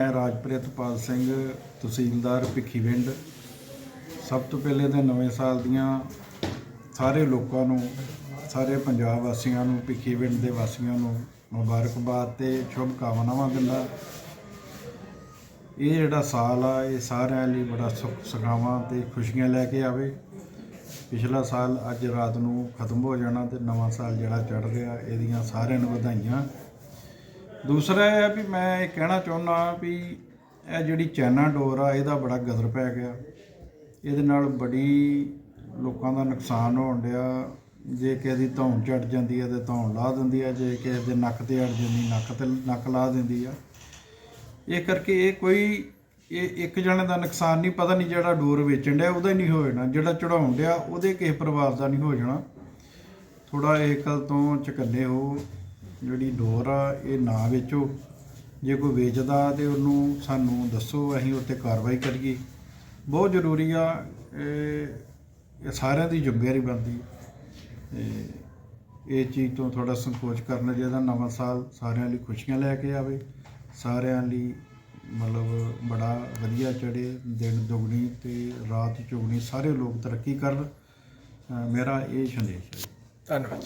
ਮੈਂ ਰਾਜਪ੍ਰੀਤਪਾਲ ਸਿੰਘ, ਤਹਿਸੀਲਦਾਰ ਭਿੱਖੀਵਿੰਡ ਸਭ ਤੋਂ ਪਹਿਲੇ ਤਾਂ ਨਵੇਂ ਸਾਲ ਦੀਆਂ ਸਾਰੇ ਲੋਕਾਂ ਨੂੰ, ਸਾਰੇ ਪੰਜਾਬ ਵਾਸੀਆਂ ਨੂੰ ਭਿੱਖੀਵਿੰਡ ਦੇ ਵਾਸੀਆਂ ਨੂੰ ਮੁਬਾਰਕਬਾਦ ਤੇ ਸ਼ੁਭ ਕਾਮਨਾਵਾਂ ਦਿੰਦਾ। ਇਹ ਜਿਹੜਾ ਸਾਲ ਆ, ਇਹ ਸਾਰਿਆਂ ਲਈ ਬੜਾ ਸੁੱਖ ਸੁਖਾਵਾਂ ਤੇ ਖੁਸ਼ੀਆਂ ਲੈ ਕੇ ਆਵੇ। ਪਿਛਲਾ ਸਾਲ ਅੱਜ ਰਾਤ ਨੂੰ ਖਤਮ ਹੋ ਜਾਣਾ ਤੇ ਨਵਾਂ ਸਾਲ ਜਿਹੜਾ ਚੜ੍ਹ ਰਿਹਾ, ਇਹਦੀਆਂ ਸਾਰਿਆਂ ਨੂੰ ਵਧਾਈਆਂ। ਦੂਸਰਾ ਇਹ ਹੈ ਵੀ ਮੈਂ ਇਹ ਕਹਿਣਾ ਚਾਹੁੰਦਾ ਵੀ ਇਹ ਜਿਹੜੀ ਚਾਈਨਾ ਡੋਰ ਆ, ਇਹਦਾ ਬੜਾ ਗਦਰ ਪੈ ਗਿਆ। ਇਹਦੇ ਨਾਲ ਬੜੀ ਲੋਕਾਂ ਦਾ ਨੁਕਸਾਨ ਹੋਣ ਡਿਆ। ਜੇ ਕਿਸੇ ਦੀ ਧੌਣ ਚੜ ਜਾਂਦੀ ਹੈ ਤੇ ਧੌਣ ਲਾ ਦਿੰਦੀ ਹੈ ਜੇ ਕਿਸੇ ਦੇ ਨੱਕ ਤੇ ਅੜ ਜਾਂਦੀ, ਨੱਕ ਤੇ ਨੱਕ ਲਾ ਦਿੰਦੀ ਆ। ਇਹ ਕਰਕੇ ਇਹ ਕੋਈ, ਇਹ ਇੱਕ ਜਣੇ ਦਾ ਨੁਕਸਾਨ ਨਹੀਂ, ਪਤਾ ਨਹੀਂ ਜਿਹੜਾ ਡੋਰ ਵੇਚਣ ਡਿਆ, ਉਹਦਾ ਹੀ ਨਹੀਂ ਹੋ ਜਾਣਾ। ਜਿਹੜਾ ਚੜਾਉਣ ਡਿਆ, ਉਹਦੇ ਕਿਸੇ ਪਰਿਵਾਰ ਦਾ ਨਹੀਂ ਹੋ ਜਾਣਾ। ਥੋੜਾ ਏਕਲ ਤੋਂ ਚਕੰਨੇ ਹੋ। ਜਿਹੜੀ ਡੋਰ ਆ, ਇਹ ਨਾ ਵੇਚੋ। ਜੇ ਕੋਈ ਵੇਚਦਾ ਤੇ ਉਹਨੂੰ ਸਾਨੂੰ ਦੱਸੋ, ਅਸੀਂ ਉੱਤੇ ਕਾਰਵਾਈ ਕਰੀਏ। ਬਹੁਤ ਜ਼ਰੂਰੀ ਆ, ਇਹ ਸਾਰਿਆਂ ਦੀ ਜ਼ਿੰਮੇਵਾਰੀ ਬਣਦੀ। ਤੇ ਇਹ ਚੀਜ਼ ਤੋਂ ਥੋੜਾ ਸੰਕੋਚ ਕਰਨਾ ਚਾਹੀਦਾ ਨਵਾਂ ਸਾਲ ਸਾਰਿਆਂ ਲਈ ਖੁਸ਼ੀਆਂ ਲੈ ਕੇ ਆਵੇ। ਸਾਰਿਆਂ ਲਈ ਮਤਲਬ ਬੜਾ ਵਧੀਆ ਚੜੇ ਦਿਨ ਦੁਗਣੀ ਤੇ ਰਾਤ ਚੁਗਣੀ, ਸਾਰੇ ਲੋਕ ਤਰੱਕੀ ਕਰਨ। ਮੇਰਾ ਇਹ ਸੰਦੇਸ਼ ਹੈ। ਧੰਨਵਾਦ